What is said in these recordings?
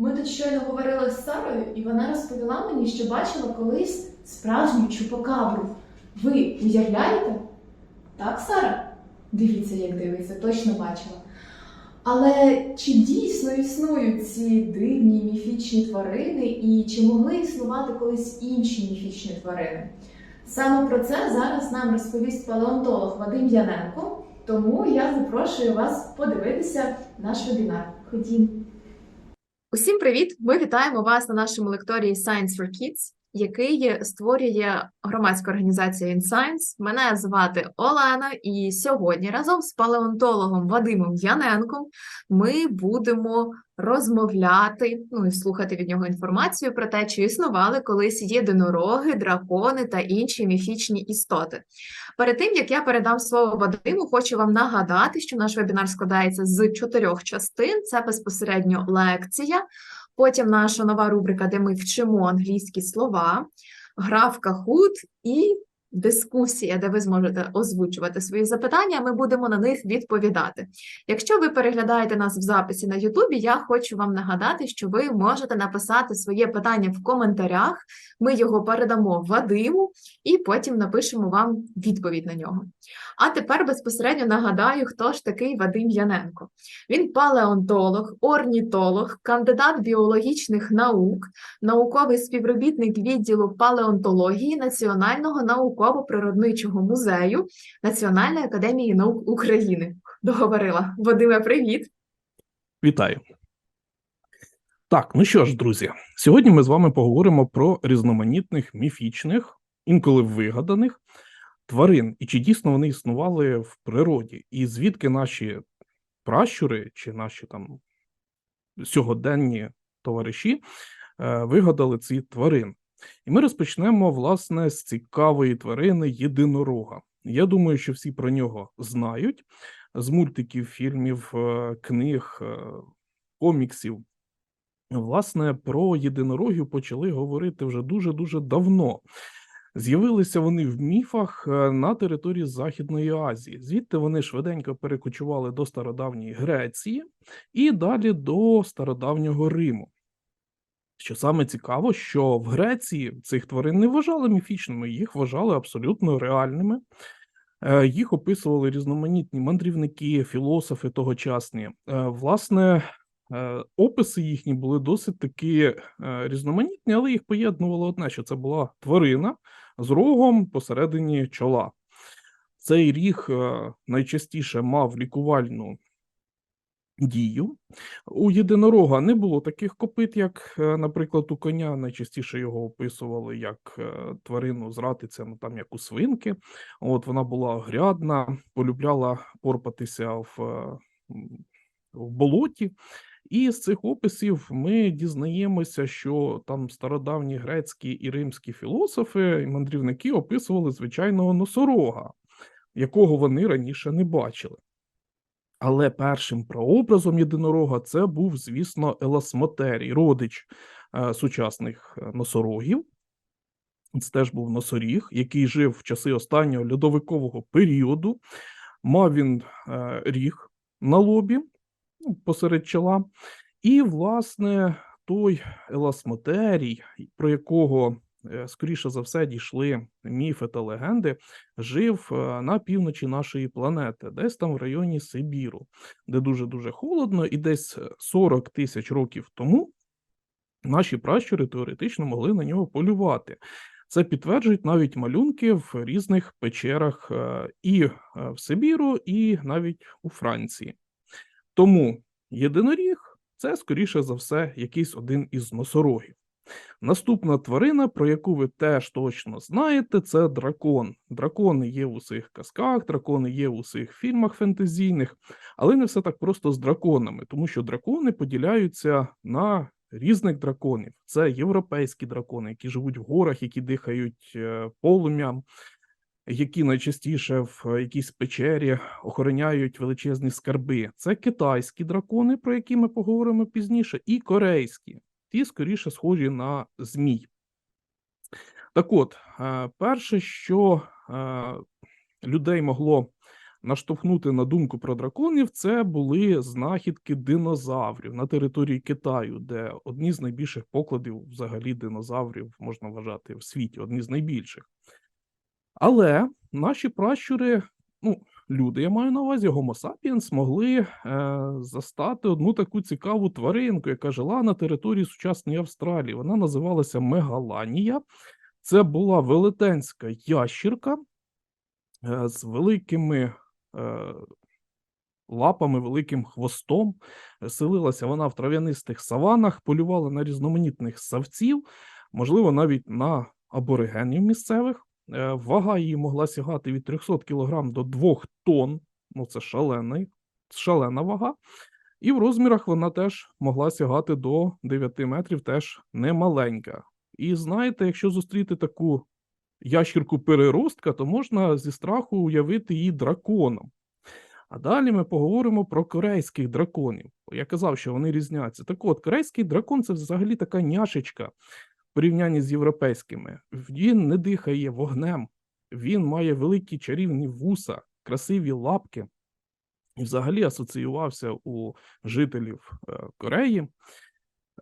Ми тут щойно говорили з Сарою, і вона розповіла мені, що бачила колись справжню чупакабру. Ви уявляєте? Так, Сара? Дивіться, як дивиться, точно бачила. Але чи дійсно існують ці дивні міфічні тварини, і чи могли існувати колись інші міфічні тварини? Саме про це зараз нам розповість палеонтолог Вадим Яненко, тому я запрошую вас подивитися наш вебінар. Ходімо. Усім привіт! Ми вітаємо вас на нашому лекторії Science for Kids, який створює громадська організація InScience. Мене звати Олена, і сьогодні разом з палеонтологом Вадимом Яненком ми будемо розмовляти, ну і слухати від нього інформацію про те, чи існували колись єдинороги, дракони та інші міфічні істоти. Перед тим як я передам слово Вадиму, хочу вам нагадати, що наш вебінар складається з чотирьох частин: це безпосередньо лекція, потім наша нова рубрика, де ми вчимо англійські слова, гра в кахут і дискусія, де ви зможете озвучувати свої запитання. Ми будемо на них відповідати. Якщо ви переглядаєте нас в записі на Ютубі, я хочу вам нагадати, що ви можете написати своє питання в коментарях. Ми його передамо Вадиму і потім напишемо вам відповідь на нього. А тепер безпосередньо нагадаю, хто ж такий Вадим Яненко. Він палеонтолог, орнітолог, кандидат біологічних наук, науковий співробітник відділу палеонтології Національного науково-природничого музею Національної академії наук України. Договорила. Вадиме, привіт! Вітаю. Так, ну що ж, друзі, сьогодні ми з вами поговоримо про різноманітних міфічних, інколи вигаданих тварин, і чи дійсно вони існували в природі, і звідки наші пращури чи наші там сьогоденні товариші е, вигадали ці тварини. І ми розпочнемо, власне, з цікавої тварини єдинорога. Я думаю, що всі про нього знають з мультиків, фільмів, е, книг, е, коміксів. Власне, про єдинорогів почали говорити вже дуже-дуже давно. З'явилися вони в міфах е, на території Західної Азії. Звідти вони швиденько перекочували до стародавньої Греції і далі до стародавнього Риму. Що саме цікаво, що в Греції цих тварин не вважали міфічними, їх вважали абсолютно реальними. Е, Їх описували різноманітні мандрівники, філософи тогочасні. Е, Власне, е, описи їхні були досить таки різноманітні, але їх поєднувало одне, що це була тварина з рогом посередині чола. Цей ріг найчастіше мав лікувальну дію. У єдинорога не було таких копит, як, е, наприклад, у коня. Найчастіше його описували як е, тварину з ратицями, там як у свинки. От вона була грядна, полюбляла порпатися в, е, в болоті. І з цих описів ми дізнаємося, що там стародавні грецькі і римські філософи і мандрівники описували звичайного носорога, якого вони раніше не бачили. Але першим прообразом єдинорога це був, звісно, Еласмотерій, родич е, сучасних е, носорогів. Це теж був носоріг, який жив в часи останнього льодовикового періоду. Мав він е, ріг на лобі ну, посеред чола. І, власне, той Еласмотерій, про якого, скоріше за все, дійшли міфи та легенди, жив е, на півночі нашої планети, десь там в районі Сибіру, де дуже-дуже холодно, і десь е, 40 тисяч років тому наші пращури теоретично могли на нього полювати. Це підтверджують навіть малюнки в різних печерах е, і е, в Сибіру, і навіть у Франції. Тому єдиноріг це, скоріше за все, якийсь один із носорогів. Наступна тварина, про яку ви теж точно знаєте, це дракон. Дракони є в усіх казках, дракони є в усіх фільмах фентезійних, але не все так просто з драконами, тому що дракони поділяються на різних драконів. Це європейські дракони, які живуть в горах, які дихають е, полум'ям, які найчастіше в е, якійсь печері охороняють величезні скарби. Це китайські дракони, про які ми поговоримо пізніше, і корейські. Ті скоріше схожі на змій. Так от, е, перше, що е, людей могло наштовхнути на думку про драконів, це були знахідки динозаврів на території Китаю, де одні з найбільших покладів взагалі динозаврів можна вважати в світі, одні з найбільших. Але наші пращури, ну, люди, я маю на увазі, Homo sapiens, могли е, застати одну таку цікаву тваринку, яка жила на території сучасної Австралії. Вона називалася Мегаланія. Це була велетенська ящірка е, з великими е, лапами, великим хвостом. Селилася вона в трав'янистих саванах, полювала на різноманітних савців, можливо, навіть на аборигенів місцевих. Е, Вага її могла сягати від 300 кг до 2 тонн. Ну, це шалений, шалена вага. І в розмірах вона теж могла сягати до 9 метрів, теж немаленька. І знаєте, якщо зустріти таку ящірку переростка, то можна зі страху уявити її драконом. А далі ми поговоримо про корейських драконів. Я казав, що вони різняться. Так от, корейський дракон це взагалі така няшечка порівнянні з європейськими. Він не дихає вогнем, він має великі чарівні вуса, красиві лапки. І взагалі асоціювався у жителів е, Кореї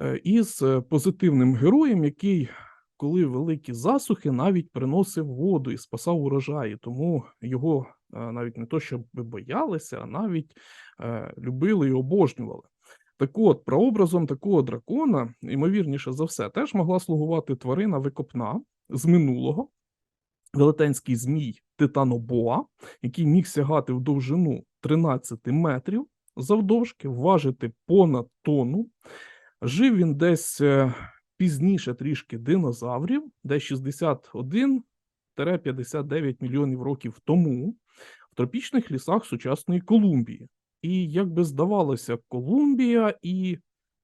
е, із е, позитивним героєм, який, коли великі засухи, навіть приносив воду і спасав урожаї. Тому його навіть не то, щоб боялися, а навіть любили і обожнювали. Так от, прообразом такого дракона, ймовірніше за все, теж могла слугувати тварина викопна з минулого, велетенський змій Титанобоа, який міг сягати в довжину 13 метрів завдовжки, важити понад тонну. Жив він десь е, пізніше трішки динозаврів, десь 61-59 мільйонів років тому в тропічних лісах сучасної Колумбії. І як би здавалося, Колумбія і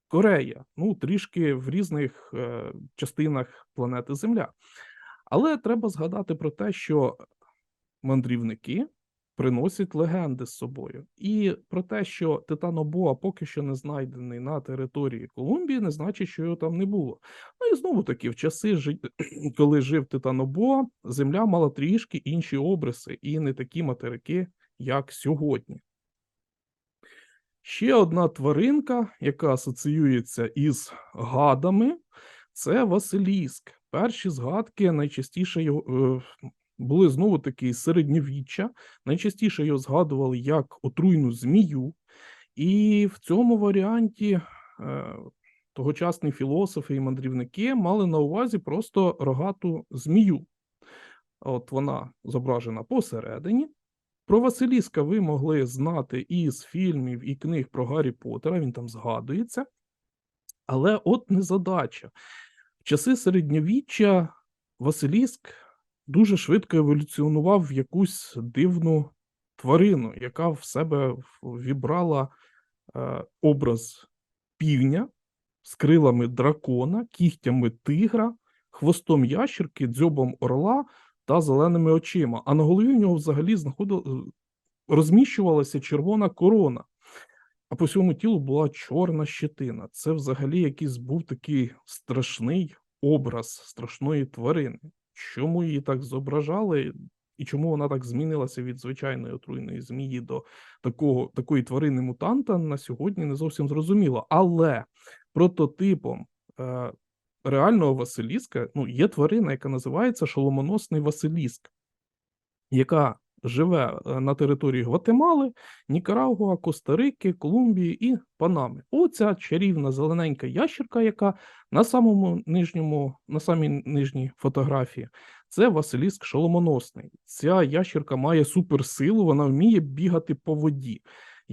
Корея, ну трішки в різних е, частинах планети Земля. Але треба згадати про те, що мандрівники приносять легенди з собою. І про те, що Титанобоа поки що не знайдений на території Колумбії, не значить, що його там не було. Ну і знову таки, в часи, коли жив Титанобоа, земля мала трішки інші обриси і не такі материки, як сьогодні. Ще одна тваринка, яка асоціюється із гадами, це Василіск. Перші згадки найчастіше його, е, були знову таки середньовіччя. Найчастіше його згадували як отруйну змію. І в цьому варіанті е, тогочасні філософи і мандрівники мали на увазі просто рогату змію. От вона зображена посередині. Про Василіска ви могли знати із фільмів і книг про Гаррі Поттера, він там згадується. Але от незадача. В часи середньовіччя Василіск дуже швидко еволюціонував в якусь дивну тварину, яка в себе вібрала е, образ півня з крилами дракона, кігтями тигра, хвостом ящерки, дзьобом орла та зеленими очима. А на голові в нього взагалі знаходила, розміщувалася червона корона, а по всьому тілу була чорна щетина. Це взагалі якийсь був такий страшний образ страшної тварини. Чому її так зображали, і чому вона так змінилася від звичайної отруйної змії до такого, такої тварини мутанта, на сьогодні не зовсім зрозуміло. Але прототипом е, реального Василіска ну, є тварина, яка називається шоломоносний Василіск, яка живе е, на території Гватемали, Нікарагуа, Коста-Рики, Колумбії і Панами. Оця чарівна зелененька ящерка, яка на самому нижньому, на самій нижній фотографії, це Василіск Шоломоносний. Ця ящерка має суперсилу, вона вміє бігати по воді.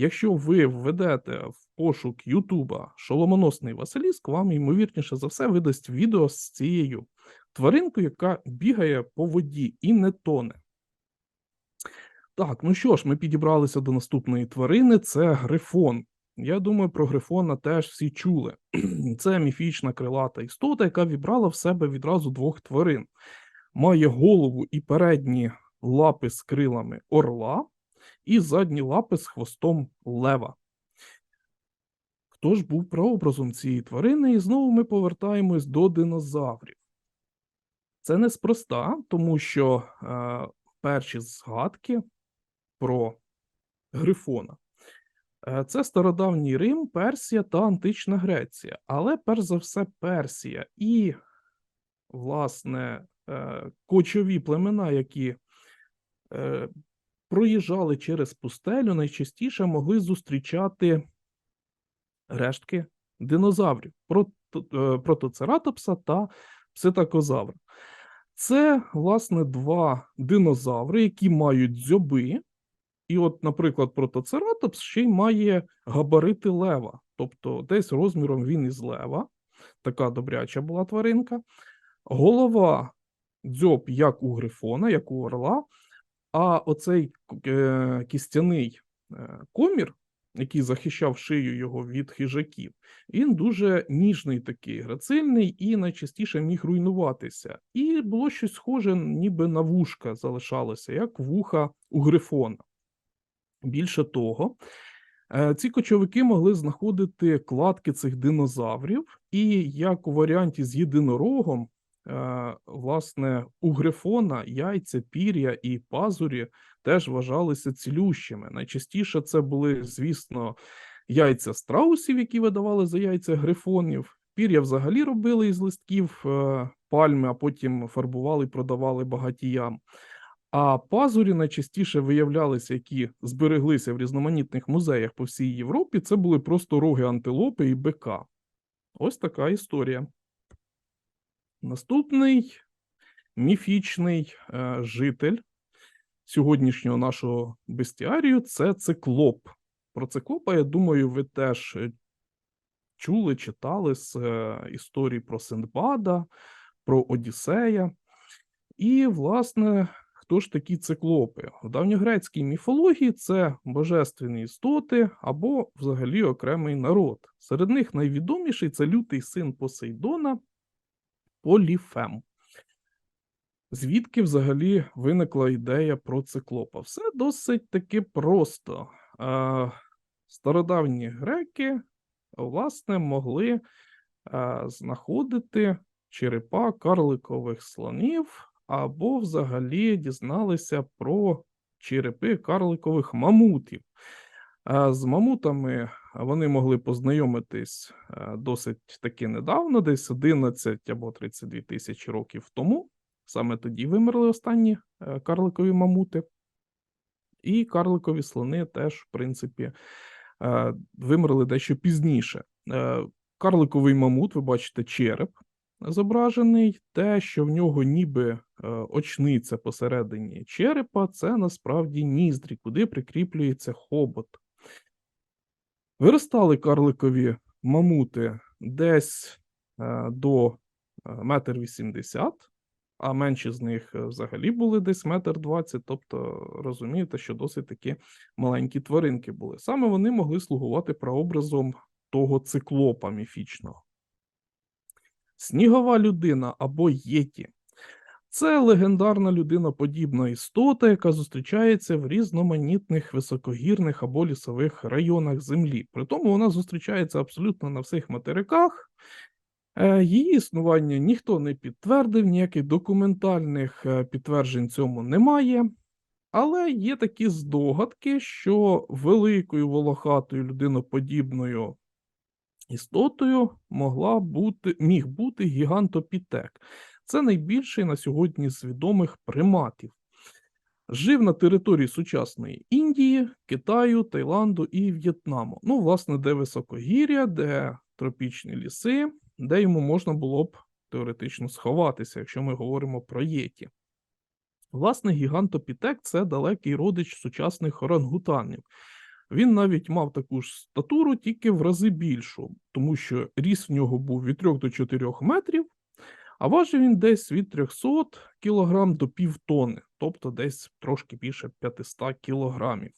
Якщо ви введете в пошук Ютуба шоломоносний Василіск, вам ймовірніше за все видасть відео з цією тваринкою, яка бігає по воді і не тоне. Так, ну що ж, ми підібралися до наступної тварини. Це грифон. Я думаю, про грифона теж всі чули. Це міфічна крилата істота, яка вібрала в себе відразу двох тварин. Має голову і передні лапи з крилами орла, і задні лапи з хвостом лева. Хто ж був прообразом цієї тварини? І знову ми повертаємось до динозаврів. Це неспроста, тому що е, перші згадки про грифона. Е, Це стародавній Рим, Персія та антична Греція. Але перш за все Персія і, власне, е, кочові племена, які е, проїжджали через пустелю, найчастіше могли зустрічати рештки динозаврів, е, протоцератопса та пситакозавра. Це, власне, два динозаври, які мають дзьоби. І, от, наприклад, протоцератопс ще й має габарити лева, тобто десь розміром він із лева. Така добряча була тваринка. Голова дзьоб, як у грифона, як у орла. А оцей е, кістяний е, комір, який захищав шию його від хижаків, він дуже ніжний такий, грацильний і найчастіше міг руйнуватися. І було щось схоже, ніби на вушка залишалося, як вуха у грифона. Більше того, е, ці кочовики могли знаходити кладки цих динозаврів, і як у варіанті з єдинорогом, власне, у грифона яйця, пір'я і пазурі теж вважалися цілющими. Найчастіше це були, звісно, яйця страусів, які видавали за яйця грифонів. Пір'я взагалі робили із листків е, пальми, а потім фарбували і продавали багатіям. А пазурі найчастіше виявлялися, які збереглися в різноманітних музеях по всій Європі. Це були просто роги антилопи і бика. Ось така історія. Наступний міфічний е, житель сьогоднішнього нашого бестіарію це циклоп. Про циклопа, я думаю, ви теж е, чули, читали з е, історій про Синдбада, про Одіссея. І, власне, хто ж такі циклопи? В давньогрецькій міфології це божественні істоти або взагалі окремий народ. Серед них найвідоміший це лютий син Посейдона Поліфем. Звідки взагалі виникла ідея про циклопа? Все досить таки просто. Стародавні греки, власне, могли знаходити черепа карликових слонів або взагалі дізналися про черепи карликових мамутів. З мамутами вони могли познайомитись е, досить таки недавно, десь 11 або 32 тисячі років тому. Саме тоді вимерли останні е, карликові мамути. І карликові слони теж, в принципі, е, вимерли дещо пізніше. Карликовий мамут, ви бачите, череп зображений. Те, що в нього ніби очниця посередині черепа, це насправді ніздрі, куди прикріплюється хобот. Виростали карликові мамути десь е, до е, метр вісімдесят, а менші з них е, взагалі були десь метр двадцять. Тобто розумієте, що досить такі маленькі тваринки були. Саме вони могли слугувати прообразом того циклопа міфічного. Снігова людина або єті. Це легендарна людиноподібна істота, яка зустрічається в різноманітних високогірних або лісових районах Землі. Притому вона зустрічається абсолютно на всіх материках. Е, Її існування ніхто не підтвердив, ніяких документальних е, підтверджень цьому немає. Але є такі здогадки, що великою волохатою людиноподібною істотою могла бути, міг бути гігантопітек. Це найбільший на сьогодні з відомих приматів. Жив на території сучасної Індії, Китаю, Таїланду і В'єтнаму. Ну, власне, де високогір'я, де тропічні ліси, де йому можна було б теоретично сховатися, якщо ми говоримо про єті. Власне, гігантопітек це далекий родич сучасних орангутанів. Він навіть мав таку ж статуру, тільки в рази більшу, тому що ріст в нього був від 3 до 4 метрів, а важив він десь від 300 кг до півтони, тобто десь трошки більше 500 кілограмів.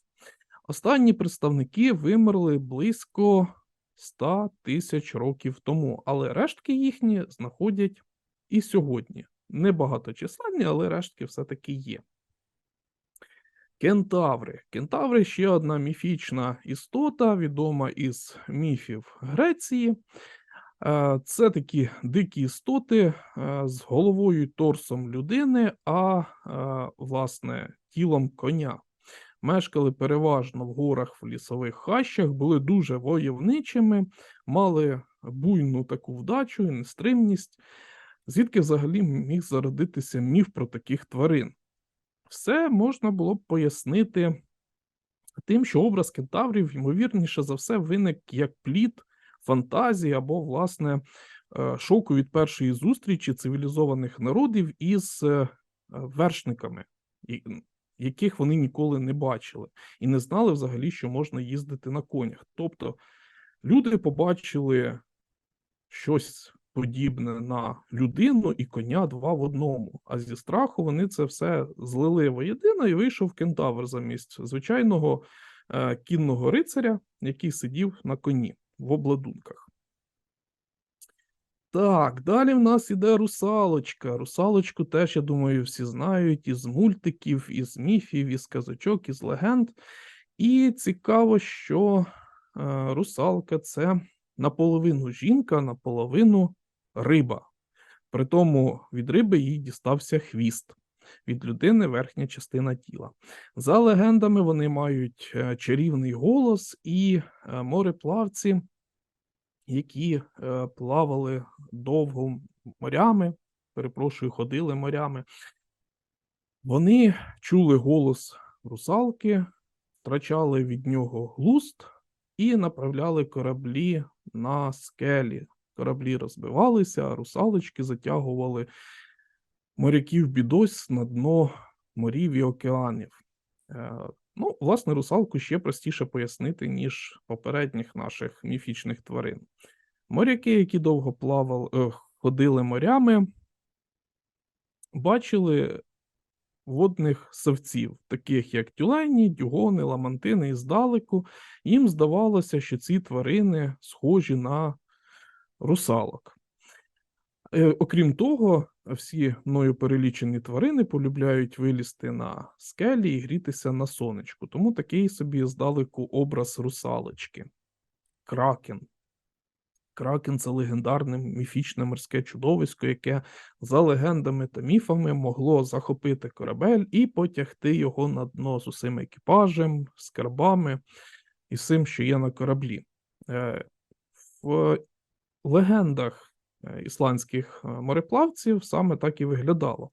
Останні представники вимерли близько 100 тисяч років тому, але рештки їхні знаходять і сьогодні. Небагаточисленні, але рештки все-таки є. Кентаври. Кентаври ще одна міфічна істота, відома із міфів Греції. Е, Це такі дикі істоти е, з головою і торсом людини, а е, власне тілом коня. мешкали переважно в горах в лісових хащах, були дуже войовничими, мали буйну таку вдачу і нестримність. Звідки взагалі міг зародитися міф про таких тварин? Все можна було б пояснити тим, що образ кентаврів, ймовірніше за все, виник як плід фантазії або, власне, е, шоку від першої зустрічі цивілізованих народів із е, вершниками, яких вони ніколи не бачили, і не знали взагалі, що можна їздити на конях. Тобто люди побачили щось подібне на людину і коня два в одному. А зі страху вони це все злили воєдино і вийшов кентавр замість звичайного е, кінного рицаря, який сидів на коні в обладунках. Так, далі в нас іде русалочка. Русалочку теж, я думаю, всі знають із мультиків, із міфів, із казочок, із легенд. І цікаво, що е, русалка це наполовину жінка, наполовину риба. Притому від риби їй дістався хвіст, від людини верхня частина тіла. За легендами, вони мають е, чарівний голос і е, мореплавці, які е, плавали довго морями, перепрошую, ходили морями. Вони чули голос русалки, втрачали від нього глуст і направляли кораблі на скелі. Кораблі розбивалися, а русалочки затягували моряків бідось на дно морів і океанів. Ну, власне, русалку ще простіше пояснити, ніж попередніх наших міфічних тварин. Моряки, які довго плавали, е, ходили морями, бачили водних савців, таких як тюлені, дюгони, ламантини і здалеку. Їм здавалося, що ці тварини схожі на русалок. Е, Окрім того, всі мною перелічені тварини полюбляють вилізти на скелі і грітися на сонечку, тому такий собі здалеку образ русалочки. Кракен. Кракен це легендарне міфічне морське чудовисько, яке за легендами та міфами могло захопити корабель і потягти його на дно з усім екіпажем, скарбами і всім, що є на кораблі. Е, В легендах ісландських е, мореплавців саме так і виглядало.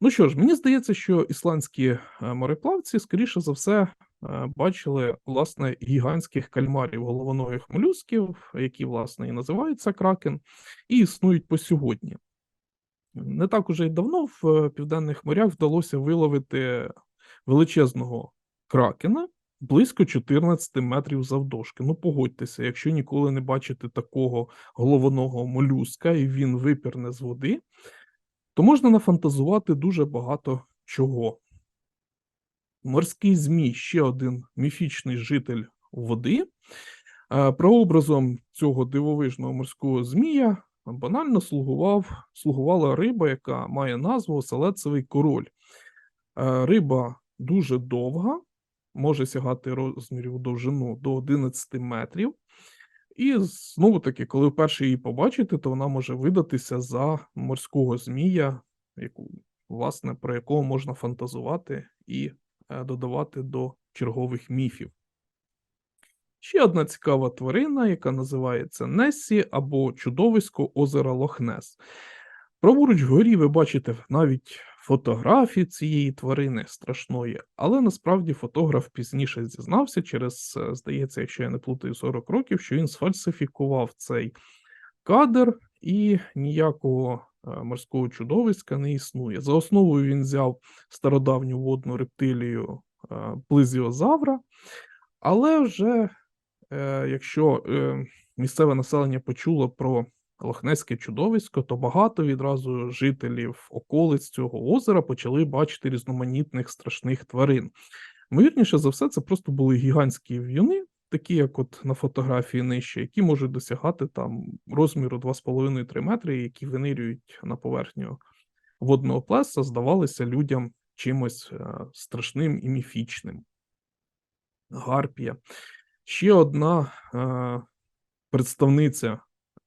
Ну що ж, мені здається, що ісландські е, мореплавці, скоріше за все, е, бачили власне гігантських кальмарів головоногих молюсків, які власне і називаються кракен, і існують по сьогодні. Не так уже й давно в е, південних морях вдалося виловити величезного кракена близько 14 метрів завдовжки. Ну, погодьтеся, якщо ніколи не бачите такого головного молюска, і він випірне з води, то можна нафантазувати дуже багато чого. Морський змій ще один міфічний житель води. Е, Прообразом цього дивовижного морського змія банально слугував, слугувала риба, яка має назву оселедцевий король. Е, Риба дуже довга, може сягати розмірів довжину до 11 метрів. І знову таки, коли вперше її побачите, то вона може видатися за морського змія, яку, власне, про якого можна фантазувати і е, додавати до чергових міфів. Ще одна цікава тварина, яка називається Несі або чудовисько озера Лохнес. Праворуч вгорі ви бачите навіть фотографії цієї тварини страшної, але насправді фотограф пізніше зізнався через, е, здається, якщо я не плутаю 40 років, що він сфальсифікував цей кадр і ніякого е, морського чудовиська не існує. За основою він взяв стародавню водну рептилію е, плезіозавра, але вже е, якщо е, місцеве населення почуло про лохнеське чудовисько, то багато відразу жителів околиць цього озера почали бачити різноманітних страшних тварин. Ймовірніше за все, це просто були гігантські в'юни, такі як от на фотографії нижче, які можуть досягати там розміру 2,5-3 метри, які винирюють на поверхню водного плеса, здавалися людям чимось е, страшним і міфічним. Гарпія. Ще одна е, представниця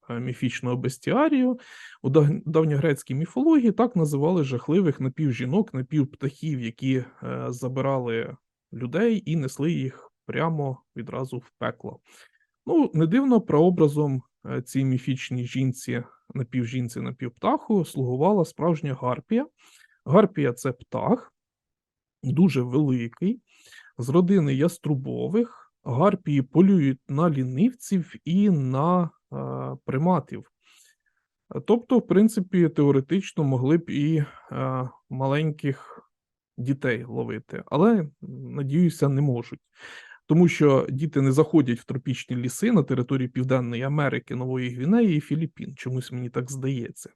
міфічного бестіарію. У давньогрецькій міфології так називали жахливих напівжінок, напівптахів, які е, забирали людей і несли їх прямо відразу в пекло. Ну, не дивно, прообразом е, цій міфічній жінці, напівжінці, напівптаху, слугувала справжня гарпія. Гарпія це птах, дуже великий, з родини яструбових. Гарпії полюють на лінивців і на е, приматів. Е, Тобто, в принципі, теоретично могли б і е, маленьких дітей ловити, але, надіюся, не можуть. Тому що діти не заходять в тропічні ліси на території Південної Америки, Нової Гвінеї і Філіппін. Чомусь мені так здається.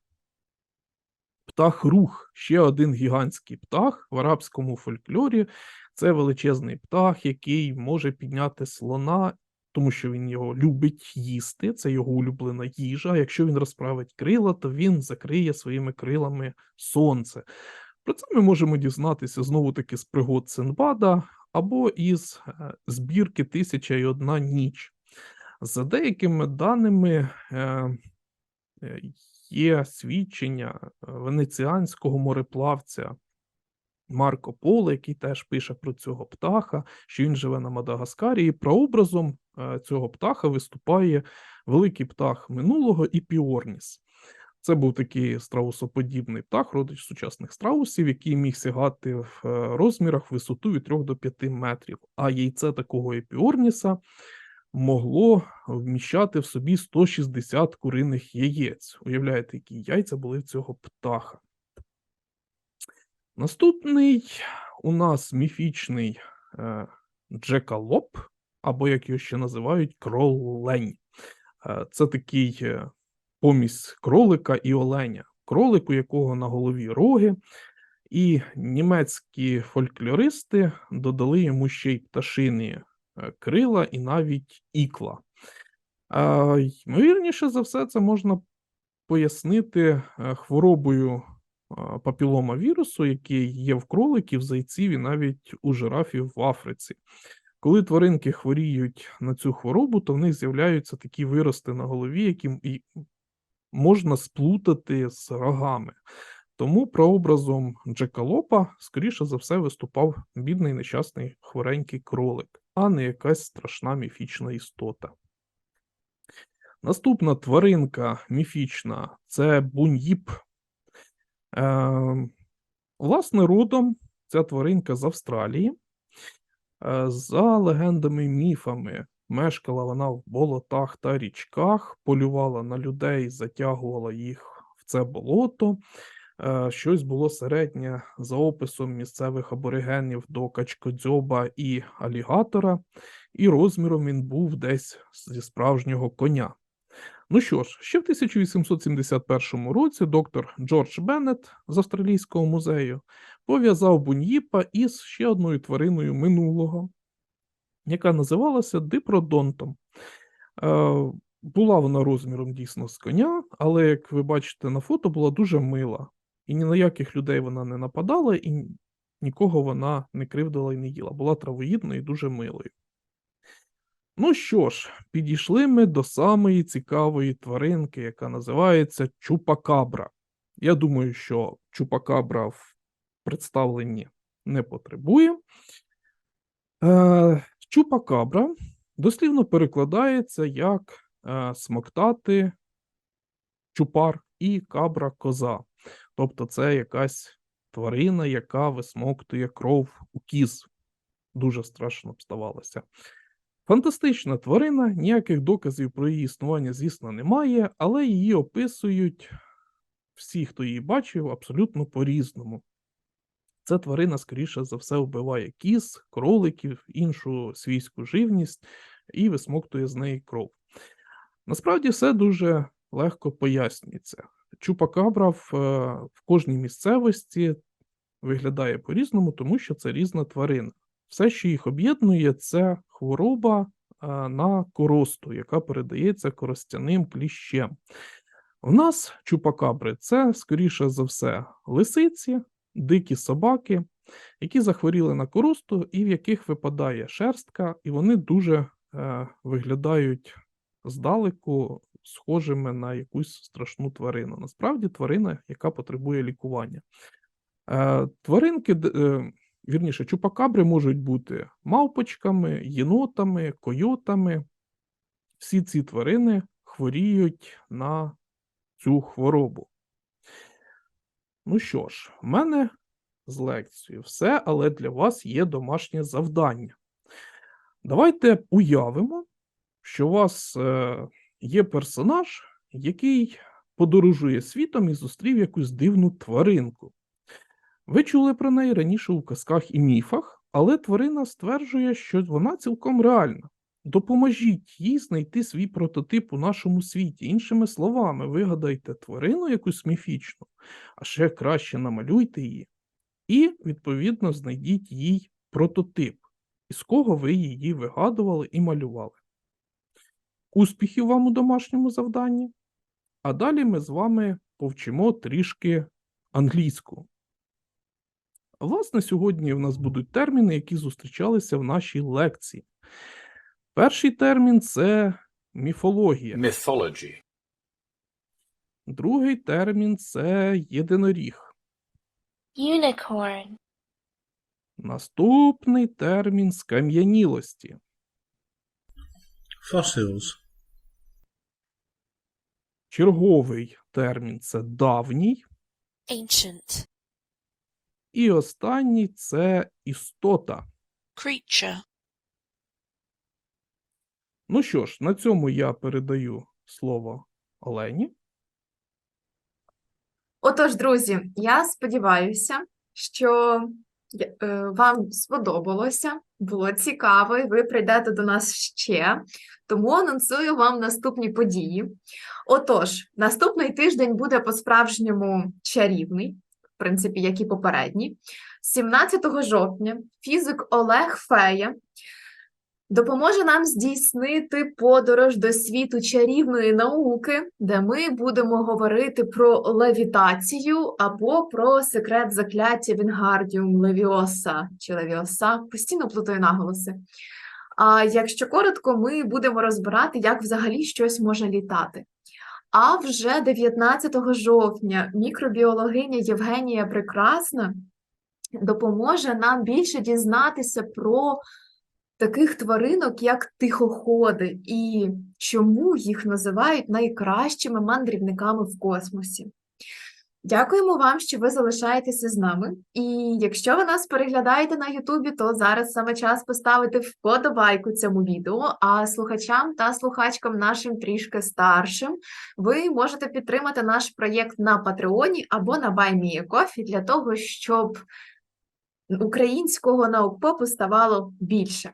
Птах рух ще один гігантський птах в арабському фольклорі. Це величезний птах, який може підняти слона, тому що він його любить їсти. Це його улюблена їжа. Якщо він розправить крила, то він закриє своїми крилами сонце. Про це ми можемо дізнатися знову таки з пригод Синбада або із е, збірки Тисяча і одна ніч. За деякими даними, е, е, є свідчення венеціанського мореплавця Марко Поло, який теж пише про цього птаха, що він живе на Мадагаскарі, і прообразом цього птаха виступає великий птах минулого і Піорніс. Це був такий страусоподібний птах, родич сучасних страусів, який міг сягати в е, розмірах висоту від 3 до 5 метрів. А яйце такого епіорніса могло вміщати в собі 160 куриних яєць. Уявляєте, які яйця були в цього птаха. Наступний у нас міфічний е, джекалоп, або як його ще називають, кролень. Е, це такий е, помість кролика і оленя. Кролик, у якого на голові роги, і німецькі фольклористи додали йому ще й пташині е, крила і навіть ікла. Ймовірніше за все, це можна пояснити хворобою папілома вірусу, який є в кроликів, зайців і навіть у жирафів в Африці. Коли тваринки хворіють на цю хворобу, то в них з'являються такі вирости на голові, які можна сплутати з рогами. Тому прообразом Джекалопа, скоріше за все, виступав бідний нещасний хворенький кролик, а не якась страшна міфічна істота. Наступна тваринка міфічна це буньїп. Е, власне, родом ця тваринка з Австралії. Е, За легендами і міфами, мешкала вона в болотах та річках, полювала на людей, затягувала їх в це болото. Е, Щось було середнє за описом місцевих аборигенів до качкодзьоба і алігатора, і розміром він був десь зі справжнього коня. Ну що ж, ще в 1871 році доктор Джордж Беннет з Австралійського музею пов'язав буньїпа із ще одною твариною минулого, яка називалася дипродонтом. Е, була вона розміром дійсно з коня, але, як ви бачите на фото, була дуже мила. І ні на яких людей вона не нападала, і нікого вона не кривдила і не їла. Була травоїдною і дуже милою. Ну що ж, підійшли ми до самої цікавої тваринки, яка називається чупакабра. Я думаю, що чупакабра в представленні не потребує. Е, чупакабра дослівно перекладається як е, смоктати чупар і кабра коза. Тобто це якась тварина, яка висмоктує кров у кіз. Дуже страшно б ставалося. Фантастична тварина, ніяких доказів про її існування, звісно, немає, але її описують всі, хто її бачив, абсолютно по-різному. Ця тварина, скоріше за все, вбиває кіз, кроликів, іншу свійську живність і висмоктує з неї кров. Насправді все дуже легко пояснюється. Чупакабра в, е, в кожній місцевості виглядає по-різному, тому що це різна тварина. Все, що їх об'єднує, це хвороба е, на коросту, яка передається коростяним кліщем. У нас чупакабри це, скоріше за все, лисиці, дикі собаки, які захворіли на коросту і в яких випадає шерстка, і вони дуже е, виглядають здалеку схожими на якусь страшну тварину. Насправді тварина, яка потребує лікування. Е, тваринки е, вірніше, чупакабри можуть бути мавпочками, єнотами, койотами. Всі ці тварини хворіють на цю хворобу. Ну що ж, в мене з лекцією все, але для вас є домашнє завдання. Давайте уявимо, що у вас е, є персонаж, який подорожує світом і зустрів якусь дивну тваринку. Ви чули про неї раніше у казках і міфах, але тварина стверджує, що вона цілком реальна. Допоможіть їй знайти свій прототип у нашому світі. Іншими словами, вигадайте тварину якусь міфічну, а ще краще намалюйте її, і, відповідно, знайдіть їй прототип, із кого ви її вигадували і малювали. Успіхів вам у домашньому завданні! А далі ми з вами повчимо трішки англійську. Власне, сьогодні в нас будуть терміни, які зустрічалися в нашій лекції. Перший термін це міфологія. mythology, Другий термін це єдиноріг. Unicorn. Наступний термін скам'янілості. Fossils. Черговий термін це давній. Ancient. І останній це істота. Creature. Ну що ж, на цьому я передаю слово Олені. Отож, друзі, я сподіваюся, що е, вам сподобалося, було цікаво, і ви прийдете до нас ще. Тому анонсую вам наступні події. Отож, наступний тиждень буде по-справжньому чарівний, в принципі, як і попередній. 17 жовтня фізик Олег Фея допоможе нам здійснити подорож до світу чарівної науки, де ми будемо говорити про левітацію або про секрет закляття Вінгардіум Левіоса чи Левіоса. Постійно плутаю наголоси. А якщо коротко, ми будемо розбирати, як взагалі щось може літати. А вже 19 жовтня мікробіологиня Євгенія Прекрасна допоможе нам більше дізнатися про таких тваринок, як тихоходи, і чому їх називають найкращими мандрівниками в космосі. Дякуємо вам, що ви залишаєтеся з нами. І якщо ви нас переглядаєте на Ютубі, то зараз саме час поставити вподобайку цьому відео. А слухачам та слухачкам нашим трішки старшим ви можете підтримати наш проєкт на Патреоні або на BuyMeACoffee для того, щоб українського наукпопу ставало більше.